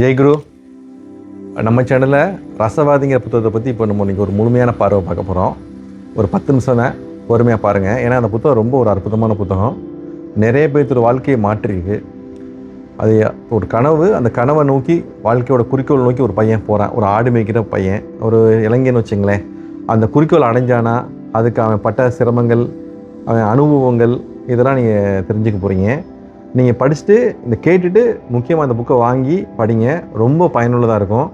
ஜெய்குரு நம்ம சேனலில் ரசவாதிங்கிற புத்தகத்தை பற்றி இப்போ நம்ம நீங்கள் ஒரு முழுமையான பார்வை பார்க்க போகிறோம் ஒரு பத்து நிமிஷம் தான்? பொறுமையாக பாருங்கள் ஏன்னா அந்த புத்தகம் ரொம்ப ஒரு அற்புதமான புத்தகம். நிறைய பேர்த்தோட வாழ்க்கையை மாற்றிருக்கு. அது ஒரு கனவு அந்த கனவை நோக்கி வாழ்க்கையோட குறிக்கோள் நோக்கி ஒரு பையன் போகிறான் ஒரு ஆடு மேய்க்கிற பையன். ஒரு இளைஞன்னு வச்சுங்களேன். அந்த குறிக்கோள் அடைஞ்சானா அதுக்கு அவன் பட்ட சிரமங்கள் அவன் அனுபவங்கள் இதெல்லாம் நீங்கள் தெரிஞ்சுக்க போகிறீங்க நீங்கள் படிச்சுட்டு இந்த கேட்டுட்டு முக்கியமாக அந்த புக்கை வாங்கி படிங்க. ரொம்ப பயனுள்ளதாக இருக்கும்.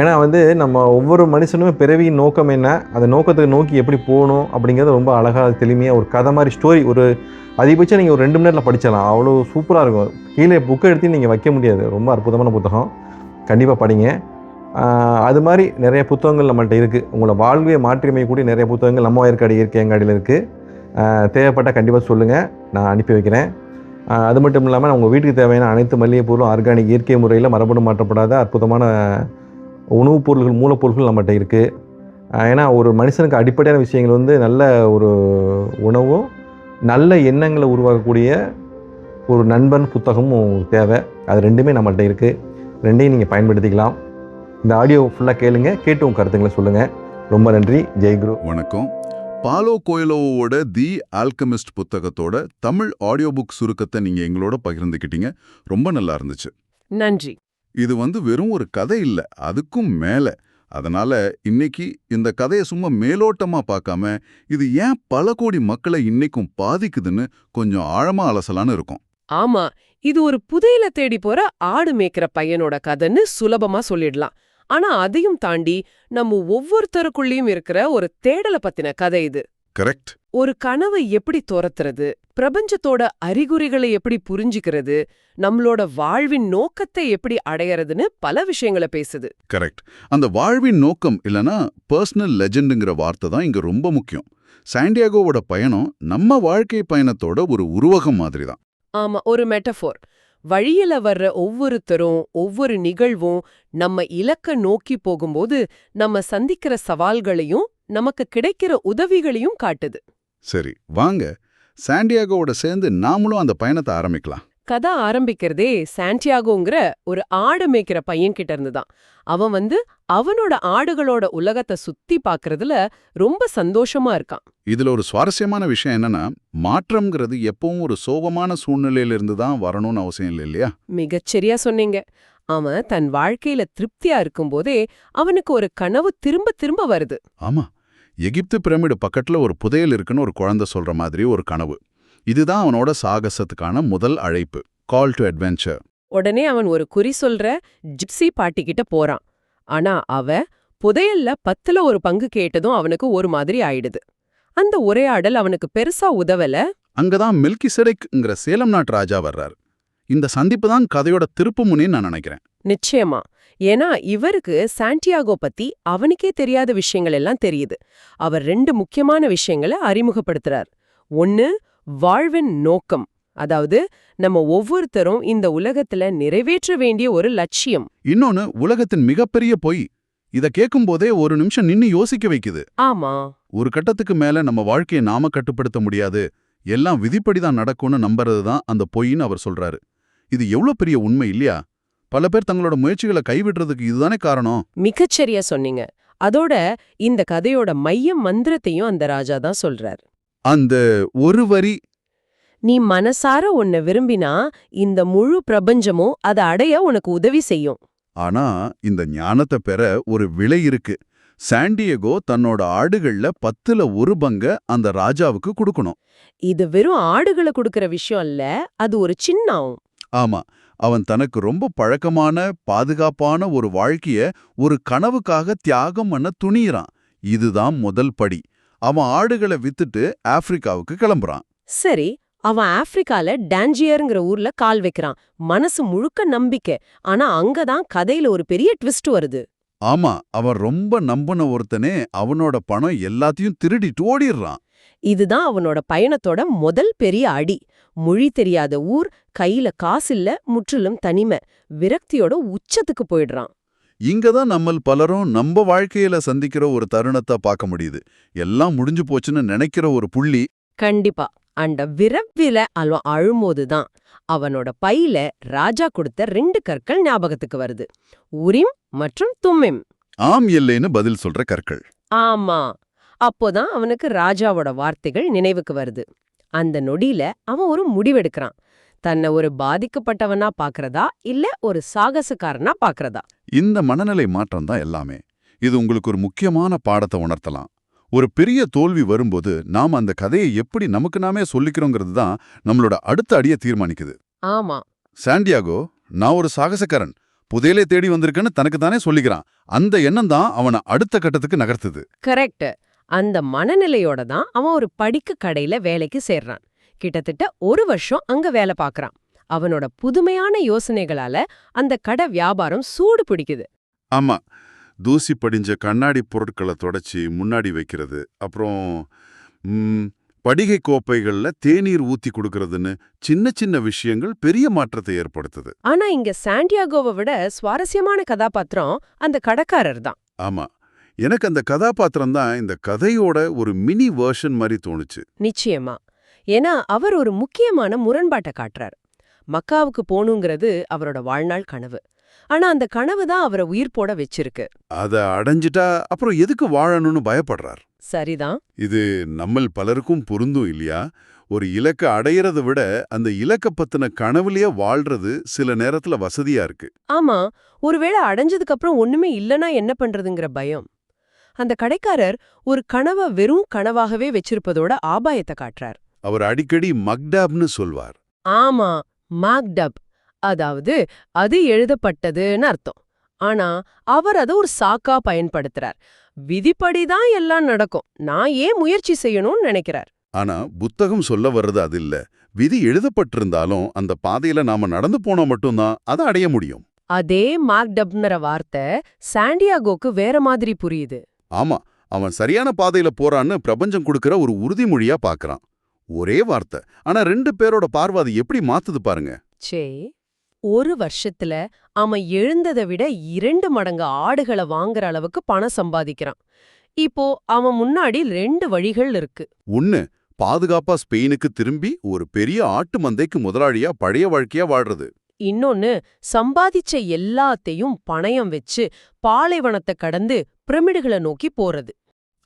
ஏன்னா வந்து நம்ம ஒவ்வொரு மனுஷனும் பிறவியின் நோக்கம் என்ன? அந்த நோக்கத்துக்கு நோக்கி எப்படி போகணும் அப்படிங்கிறது ரொம்ப அழகாக தெளிமையாக ஒரு கதை மாதிரி ஸ்டோரி ஒரு அதிகபட்சம் நீங்கள் ஒரு ரெண்டு மணி நேரத்தில் படிச்சிடலாம். அவ்வளோ சூப்பராக இருக்கும். கீழே புக்கை எடுத்து நீங்கள் வைக்க முடியாது. ரொம்ப அற்புதமான புத்தகம். கண்டிப்பாக படிங்க. அது மாதிரி நிறைய புத்தகங்கள் நம்மள்ட்ட இருக்குது உங்களை வாழ்வையை மாற்றியமைக்கக்கூடிய நிறைய புத்தகங்கள் நம்ம வயற்காடு இயற்கை அங்காடியில் இருக்குது தேவைப்பட்டால் கண்டிப்பாக சொல்லுங்கள் நான் அனுப்பி வைக்கிறேன். அது மட்டும் இல்லாமல் உங்கள் வீட்டுக்கு தேவையான அனைத்து மல்லிகை பொருளும் ஆர்கானிக் இயற்கை முறையில் மரபணு மாற்றப்படாத அற்புதமான உணவுப் பொருள்கள் மூலப்பொருட்கள் நம்மகிட்ட இருக்குது ஏன்னா ஒரு மனுஷனுக்கு அடிப்படையான விஷயங்கள் வந்து நல்ல ஒரு உணவும் நல்ல எண்ணங்களை உருவாக்கக்கூடிய ஒரு நண்பன் புத்தகமும் தேவை. அது ரெண்டுமே நம்மள்கிட்ட இருக்குது ரெண்டையும் நீங்கள் பயன்படுத்திக்கலாம். இந்த ஆடியோ ஃபுல்லாக கேளுங்க. கேட்டு உங்கள் கருத்துங்களை சொல்லுங்கள் ரொம்ப நன்றி. ஜெய்குரு வணக்கம். பாலோ கோயிலோவோட தி ஆல்கமிஸ்ட் புத்தகத்தோட தமிழ் ஆடியோ புக் சுருக்கத்தை நீங்க எங்களோட பகிர்ந்துக்கிட்டீங்க. ரொம்ப நல்லா இருந்துச்சு. நன்றி. இது வந்து வெறும் ஒரு கதை இல்ல அதுக்கும் மேல. அதனால இன்னைக்கு இந்த கதையை சும்மா மேலோட்டமா பார்க்காம இது ஏன் பல கோடி மக்களை இன்னைக்கும் பாதிக்குதுன்னு கொஞ்சம் ஆழமா அலசலான்னு இருக்கும். ஆமா இது ஒரு புதையல தேடி போற ஆடு மேய்க்கிற பையனோட கதைன்னு சுலபமா சொல்லிடலாம். ஆனா அதையும் தாண்டி நம்ம ஒவ்வொருத்தருக்குள்ளேயும் இருக்கிற ஒரு தேடல பத்தின கதை இது. கரெக்ட் ஒரு கனவை எப்படி துரத்துறது பிரபஞ்சத்தோட அறிகுறிகளை எப்படி புரிஞ்சுக்கிறது நம்மளோட வாழ்வின் நோக்கத்தை எப்படி அடையறதுன்னு பல விஷயங்களை பேசுது. கரெக்ட் அந்த வாழ்வின் நோக்கம் இல்லனா பர்சனல் லெஜெண்டுங்கிற வார்த்தை தான் இங்க ரொம்ப முக்கியம். சாண்டியாகோவோட பயணம் நம்ம வாழ்க்கை பயணத்தோட ஒரு உருவகம் மாதிரி தான். ஆமா ஒரு மெட்டஃபோர் வழியில வர்ற ஒவ்வொருத்தரும் ஒவ்வொரு நிகழ்வும் நம்ம இலக்க நோக்கி போகும்போது நம்ம சந்திக்கிற சவால்களையும் நமக்கு கிடைக்கிற உதவிகளையும் காட்டுது. சரி வாங்க. சாண்டியாகோவோட சேர்ந்து நாமளும் அந்த பயணத்தை ஆரம்பிக்கலாம். கதை ஆரம்பிக்கிறதே சாண்டியாகோங்கிற ஒரு ஆடு மேய்க்கிற பையன் கிட்ட இருந்துதான் அவன் வந்து அவனோட ஆடுகளோட உலகத்தை சுத்தி பார்க்கறதுல ரொம்ப சந்தோஷமா இருக்கான். இதுல ஒரு சுவாரஸ்யமான விஷயம் என்னன்னா மாற்றம்ங்கிறது எப்பவும் ஒரு சோகமான சூழ்நிலையில இருந்து தான் வரணும்னு அவசியம் இல்லை இல்லையா? மிகச்சரியா சொன்னீங்க. அவன் தன் வாழ்க்கையில திருப்தியா இருக்கும்போதே அவனுக்கு ஒரு கனவு திரும்ப திரும்ப வருது. ஆமா. எகிப்து பிரமிடு பக்கத்துல ஒரு புதையல் இருக்குன்னு ஒரு குழந்தை சொல்ற மாதிரி ஒரு கனவு. இதுதான் அவனோட சாகசத்துக்கான முதல் அழைப்பு. கால் டு அட்வென்ச்சர் உடனே அவன் ஒரு குறி சொல்ற ஜிப்சி பாட்டி கிட்ட போறான். ஆனா அவ புதையல்ல பத்துல ஒரு பங்கு கேட்டதும் அவனுக்கு ஒரு மாதிரி ஆயிடுது. அந்த உரையாடல் அவனுக்கு பெருசா உதவல. அங்கதான் மில்கி செடெக்ங்கிற சேலம் நாட்டு ராஜா வர்றார். இந்த சந்திப்பு தான் கதையோட திருப்புமுனின்னு நான் நினைக்கிறேன். நிச்சயமா. ஏன்னா இவருக்கு சாண்டியாகோ பத்தி அவனுக்கே தெரியாத விஷயங்கள் எல்லாம் தெரியுது. அவர் ரெண்டு முக்கியமான விஷயங்களை அறிமுகப்படுத்துறார். ஒன்னு வாழ்வின் நோக்கம். அதாவது நம்ம ஒவ்வொருத்தரும் இந்த உலகத்துல நிறைவேற்ற வேண்டிய ஒரு லட்சியம். இன்னொன்னு உலகத்தின் மிகப்பெரிய பொய். இத கேட்கும்போதே ஒரு நிமிஷம் நின்னு யோசிக்க வைக்குது. ஆமா. ஒரு கட்டத்துக்கு மேல நம்ம வாழ்க்கையை நாம கட்டுப்படுத்த முடியாது. எல்லாம் விதிப்படிதான் நடக்கும்னு நம்புறது தான் அந்த பொய்ன்னு அவர் சொல்றாரு. இது எவ்வளவு பெரிய உண்மை இல்லையா? பல பேர் தங்களோட முயற்சிகளை கைவிடுறதுக்கு இதுதானே காரணம்? மிகச்சரியா சொன்னீங்க. அதோட இந்த கதையோட மைய மந்திரத்தையும் அந்த ராஜா தான் சொல்றார். அந்த ஒரு வரி நீ மனசார உன்னை விரும்பினா இந்த முழு பிரபஞ்சமும் அதை அடைய உனக்கு உதவி செய்யும். ஆனா இந்த ஞானத்தை பெற ஒரு விலை இருக்கு. சாண்டியகோ தன்னோட ஆடுகள்ல பத்துல ஒரு பங்க அந்த ராஜாவுக்கு கொடுக்கணும். இது வெறும் ஆடுகளை கொடுக்கற விஷயம் இல்ல அது ஒரு சின்னம் ஆமா அவன் தனக்கு ரொம்ப பழக்கமான பாதுகாப்பான ஒரு வாழ்க்கைய ஒரு கனவுக்காக தியாகம் பண்ண துணியிறான். இதுதான் முதல் படி. அவன் ஆடுகளை வித்துட்டு ஆப்பிரிக்காவுக்கு கிளம்புறான். சரி அவன் ஆப்பிரிக்கால டான்ஜியர்ங்கிற ஊர்ல கால் வைக்கிறான். மனசு முழுக்க நம்பிக்கை. ஆனா அங்கதான் கதையில ஒரு பெரிய ட்விஸ்ட் வருது. ஆமா அவன் ரொம்ப நம்பின ஒருத்தனே அவனோட பணம் எல்லாத்தையும் திருடிட்டு ஓடிடுறான். இதுதான் அவனோட பயணத்தோட முதல் பெரிய அடி. மொழி தெரியாத ஊர் கையில காசில்ல முற்றிலும் தனிமை. விரக்தியோட உச்சத்துக்கு போயிடுறான். இங்கதான் நம்மள் பலரும் நம்ம வாழ்க்கையில சந்திக்கிற ஒரு தருணத்தை பார்க்க முடியுது. எல்லாம் முடிஞ்சு போச்சுன்னு நினைக்கிற ஒரு புள்ளி கண்டிப்பா. அந்த விரவில அவன் அழும்போதுதான் அவனோட பையில ராஜா கொடுத்த ரெண்டு கற்கள் ஞாபகத்துக்கு வருது. உரிம் மற்றும் தும்மிம். ஆம் இல்லைன்னு பதில் சொல்ற கற்கள். ஆமா. அப்போதான் அவனுக்கு ராஜாவோட வார்த்தைகள் நினைவுக்கு வருது. அந்த நொடியில அவன் ஒரு முடிவெடுக்கிறான். தன்னை ஒரு பாதிக்கப்பட்டவனா பாக்குறதா? இல்ல ஒரு சாகசக்காரனா பாக்குறதா? இந்த மனநிலை மாற்றம் தான் எல்லாமே. இது உங்களுக்கு ஒரு முக்கியமான பாடத்தை உணர்த்தலாம். ஒரு பெரிய தோல்வி வரும்போது நாம் அந்த கதையை எப்படி நமக்கு நாமே சொல்லிக்கிறோங்கிறது தான் நம்மளோட அடுத்த அடியை தீர்மானிக்குது. ஆமா. சாண்டியாகோ நான் ஒரு சாகசக்காரன். புதையலை தேடி வந்திருக்கேன்னு தனக்கு தானே சொல்லிக்கிறான். அந்த எண்ணம் தான் அவனை அடுத்த கட்டத்துக்கு நகர்த்துது. கரெக்ட் அந்த மனநிலையோட தான் அவன் ஒரு படிக்க கடையில வேலைக்கு சேர்றான். கிட்டத்தட்ட ஒரு வருஷம் அங்க வேலை பார்க்கறான். அவனோட புதுமையான யோசனைகளால அந்த கடை வியாபாரம் சூடு பிடிக்குது. ஆமா. தூசி படிஞ்ச கண்ணாடி பொருட்களை தொடச்சி முன்னாடி வைக்கிறது. அப்புறம் படிகை கோப்பைகள்ல தேநீர் ஊத்தி கொடுக்கறதுன்னு சின்ன சின்ன விஷயங்கள் பெரிய மாற்றத்தை ஏற்படுத்துது. ஆனா இங்க சாண்டியாகோவை விட சுவாரஸ்யமான கதாபாத்திரம் அந்த கடைக்காரர் தான். ஆமா. எனக்கு அந்த கதாபாத்திரம் தான் இந்த கதையோட ஒரு மினி வெர்ஷன் மாதிரி தோணுச்சு. நிச்சயமா. ஏன்னா அவர் ஒரு முக்கியமான முரண்பாட்டை காட்டுறார். மக்காவுக்கு போகணுங்கிறது அவரோட வாழ்நாள் கனவு. ஆனா அந்த கனவு தான் அவரை உயிர் போட வச்சிருக்கு. அத அடைஞ்சிட்டா அப்புறம் எதுக்கு வாழணும்னு பயப்படுறார்? சரிதான். இது நம்மள் பலருக்கும் பொருந்தும் இல்லையா? ஒரு இலக்க அடையறத விட அந்த இலக்க பத்தின கனவுலயே வாழ்றது சில நேரத்துல வசதியா இருக்கு. ஆமா ஒருவேளை அடைஞ்சதுக்கு அப்புறம் ஒண்ணுமே இல்லனா என்ன பண்றதுங்கிற பயம். அந்த கடைக்காரர் ஒரு கனவை வெறும் கனவாகவே வச்சிருப்பதோட ஆபாயத்தை காட்டுறார். அவர் அடிக்கடி மக்டாப்னு சொல்வார். ஆமா மாக்டப். அதாவது அது எழுதப்பட்டதுன்னு அர்த்தம். ஆனா அவர் அதை ஒரு சாக்கா பயன்படுத்துறார். விதிப்படிதான் எல்லாம் நடக்கும். நான் ஏன் முயற்சி செய்யணும்னு நினைக்கிறார்? ஆனா புத்தகம் சொல்ல வர்றது அது இல்ல. விதி எழுதப்பட்டிருந்தாலும் அந்த பாதையில நாம நடந்து போனா மட்டும்தான் அதை அடைய முடியும். அதே மாக்டப்ங்கிற வார்த்தை சாண்டியாகோக்கு வேற மாதிரி புரியுது. ஆமா அவன் சரியான பாதையில போறான்னு பிரபஞ்சம் கொடுக்கிற ஒரு உறுதிமொழியா பார்க்கறான் ஒரே வார்த்தை. ஆனா ரெண்டு பேரோட பார்வை அது எப்படி மாத்துது பாருங்க. சே ஒரு வருஷத்துல அவன் எழுந்ததை விட இரண்டு மடங்கு ஆடுகளை வாங்குற அளவுக்கு பணம் சம்பாதிக்கிறான். இப்போ அவன் முன்னாடி ரெண்டு வழிகள் இருக்கு. ஒன்னு பாதுகாப்பா ஸ்பெயினுக்கு திரும்பி ஒரு பெரிய ஆட்டு மந்தைக்கு முதலாளியா பழைய வாழ்க்கையா வாழ்றது. இன்னொன்னு சம்பாதிச்ச எல்லாத்தையும் பணயம் வச்சு பாலைவனத்தை கடந்து பிரமிடுகளை நோக்கி போறது.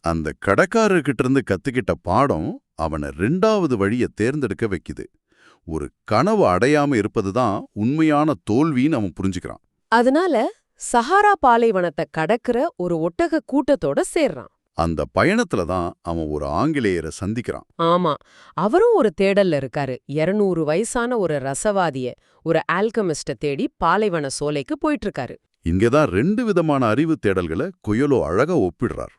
அந்த கடைக்காரர்கிட்ட இருந்து கத்துக்கிட்ட பாடம் அவனை ரெண்டாவது வழிய தேர்ந்தெடுக்க வைக்குது. ஒரு கனவு அடையாம இருப்பதுதான் உண்மையான தோல்வின்னு அவன் புரிஞ்சுக்கிறான். அதனால சஹாரா பாலைவனத்தை கடக்கிற ஒரு ஒட்டக கூட்டத்தோட சேர்றான். அந்த பயணத்துல தான் அவன் ஒரு ஆங்கிலேயரை சந்திக்கிறான். ஆமா அவரும் ஒரு தேடல்ல இருக்காரு. 200 வயசான ஒரு ரசவாதிய ஒரு ஆல்கமிஸ்ட தேடி பாலைவன சோலைக்கு போயிட்டு இருக்காரு. இங்கதான் ரெண்டு விதமான அறிவு தேடல்களை கொயலோ அழகா ஒப்பிடுறார்.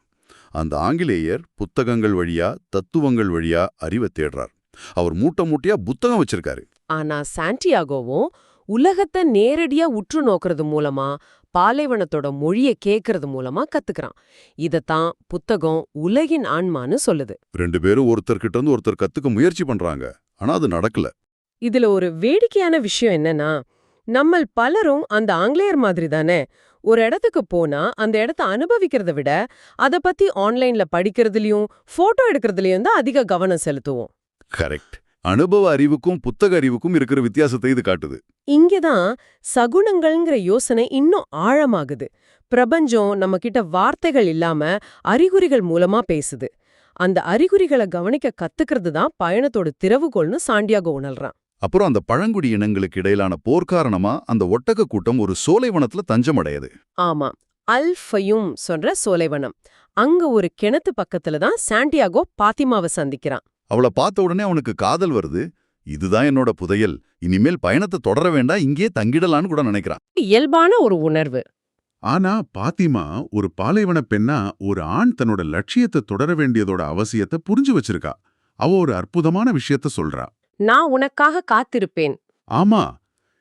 அந்த ஆங்கிலேயர் புத்தகங்கள் வழியா தத்துவங்கள் வழியா அறிவை தேடுறார். அவர் மூட்டை மூட்டையா புத்தகம் வச்சிருக்காரு. ஆனா சாண்டியாகோவும் உலகத்தை நேரடியா உற்று நோக்கறது மூலமா பாலைவனத்தோட மொழிய கேக்கறது மூலமா கத்துக்கிறான். இதத்தான் புத்தகம் உலகின் ஆன்மான்னு சொல்லுது. ரெண்டு பேரும் ஒருத்தர்கிட்ட இருந்து ஒருத்தர் கத்துக்க முயற்சி பண்றாங்க. ஆனா அது நடக்கல. இதுல ஒரு வேடிக்கையான விஷயம் என்னன்னா நம்மள் பலரும் அந்த ஆங்கிலேயர் மாதிரி தானே? ஒரு இடத்துக்கு போனா அந்த இடத்த அனுபவிக்கிறத விட அத பத்தி ஆன்லைன்ல படிக்கிறதுலயும் போட்டோ எடுக்கிறதுலயும் தான் அதிக கவனம் செலுத்துவோம். கரெக்ட். அனுபவ அறிவுக்கும் புத்தக அறிவுக்கும் இருக்கிற வித்தியாசத்தை இது காட்டுது. இங்கதான் சகுனங்கள்ங்கிற யோசனை இன்னும் ஆழமாகுது. பிரபஞ்சம் நம்ம கிட்ட வார்த்தைகள் இல்லாம அறிகுறிகள் மூலமா பேசுது. அந்த அறிகுறிகளை கவனிக்க கத்துக்கிறது தான் பயணத்தோட திறவுகோல்னு சாண்டியாகோ உணர்றான். அப்புறம் அந்த பழங்குடி இனங்களுக்கு இடையிலான போர் காரணமா அந்த ஒட்டக கூட்டம் ஒரு சோலைவனத்துல தஞ்சமடையுது. ஆமா அல் ஃபயூம் சொல்ற சோலைவனம். அங்க ஒரு கிணத்து பக்கத்துல தான் சாண்டியாகோ பாத்திமாவை சந்திக்கிறான். அவளை பார்த்த உடனே அவனுக்கு காதல் வருது. இதுதான் என்னோட புதையல். இனிமேல் பயணத்தை தொடர வேண்டாம் இங்கேயே தங்கிடலான்னு கூட நினைக்கிறான். இயல்பான ஒரு உணர்வு. ஆனா பாத்திமா ஒரு பாலைவன பெண்ணா ஒரு ஆண் தன்னோட லட்சியத்தை தொடர வேண்டியதோட அவசியத்தை புரிஞ்சு வச்சிருக்கா. அவ ஒரு அற்புதமான விஷயத்த சொல்றா. நான் உனக்காக காத்திருப்பேன். ஆமா.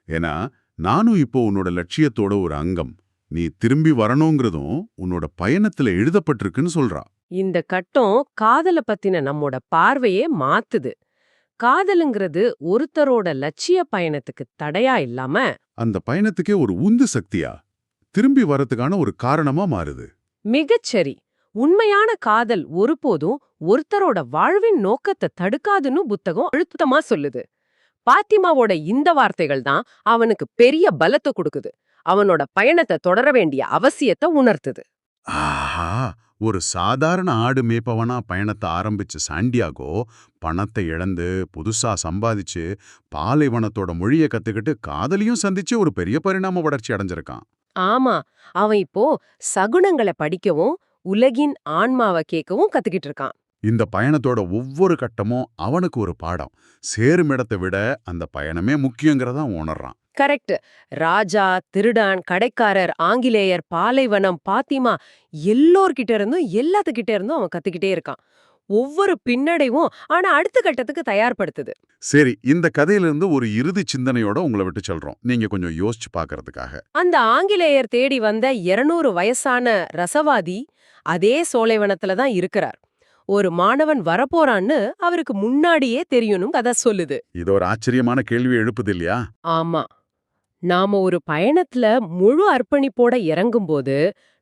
ஏன்னா நானும் இப்போ உன்னோட லட்சியத்தோட ஒரு அங்கம். நீ திரும்பி வரணுங்கிறதும் உன்னோட பயணத்துல எழுதப்பட்டிருக்குன்னு சொல்றா. இந்த கட்டம் காதல பத்தின நம்மோட பார்வையே மாத்துது. காதலுங்கிறது ஒருத்தரோட லட்சிய பயணத்துக்கு தடையா இல்லாம அந்த பயணத்துக்கே ஒரு உந்து சக்தியா திரும்பி வரதுக்கான ஒரு காரணமா மாறுது. மிகச்சரி. உண்மையான காதல் ஒருபோதும் ஒருத்தரோட வாழ்வின் நோக்கத்தை தடுக்காதுன்னு புத்தகம் அழுத்தமா சொல்லுது. பாத்திமாவோட இந்த வார்த்தைகள் தான் அவனுக்கு பெரிய பலத்தை கொடுக்குது. அவனோட பயணத்தை தொடர வேண்டிய அவசியத்தை உணர்த்துது. ஆஹா! ஒரு சாதாரண ஆடு மேய்ப்பவனா பயணத்தை ஆரம்பிச்ச சாண்டியாகோ பணத்தை இழந்து புதுசா சம்பாதிச்சு பாலைவனத்தோட மொழியை கத்துக்கிட்டு காதலியும் சந்திச்சு ஒரு பெரிய பரிணாம வளர்ச்சி அடைஞ்சிருக்கான். ஆமா அவன் இப்போ சகுனங்களை படிக்கவும் உலகின் ஆன்மாவை கேட்கவும் கத்துக்கிட்டு இருக்கான் இந்த பயணத்தோட ஒவ்வொரு கட்டமும் அவனுக்கு ஒரு பாடம். சேரும் இடத்தை விட அந்த பயணமே முக்கியங்கிறத உணர்றான். கரெக்ட். ராஜா திருடான் கடைக்காரர் ஆங்கிலேயர் பாலைவனம் பாத்திமா எல்லோர்கிட்ட இருந்தும் எல்லாத்துக்கிட்ட இருந்தும் அவன் கத்துக்கிட்டே இருக்கான். ஒவ்வொரு பின்னடைவும் ஆனா அடுத்த கட்டத்துக்கு தயார்படுத்துது. சரி இந்த கதையிலிருந்து ஒரு இறுதி சிந்தனையோட உங்களை விட்டு சொல்றோம். நீங்க கொஞ்சம் யோசிச்சு பார்க்கறதுக்காக அந்த ஆங்கிலேயர் தேடி வந்த 200 வயசான ரசவாதி அதே சோலைவனத்துல தான் இருக்கிறார். ஒரு மாணவன் வரப்போறான்னு அவருக்கு முன்னாடியே தெரியணும் கதை சொல்லுது. இது ஒரு ஆச்சரியமான கேள்வி எழுப்புது இல்லையா? ஆமா. நாம ஒரு பயணத்துல முழு அர்ப்பணிப்போட இறங்கும்போது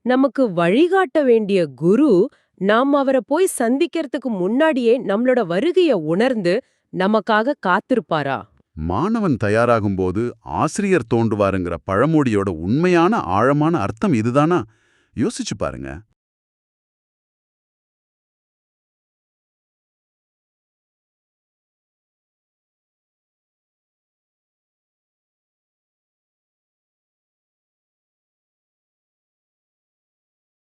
நமக்கு வழிகாட்ட வேண்டிய குரு நாம் அவரை போய் சந்திக்கிறதுக்கு முன்னாடியே நம்மளோட வருகைய உணர்ந்து நமக்காக காத்திருப்பாரா? மாணவன் தயாராகும்போது ஆசிரியர் தோன்றுவாருங்கிற பழமொழியோட உண்மையான ஆழமான அர்த்தம் இதுதானா? யோசிச்சு பாருங்க.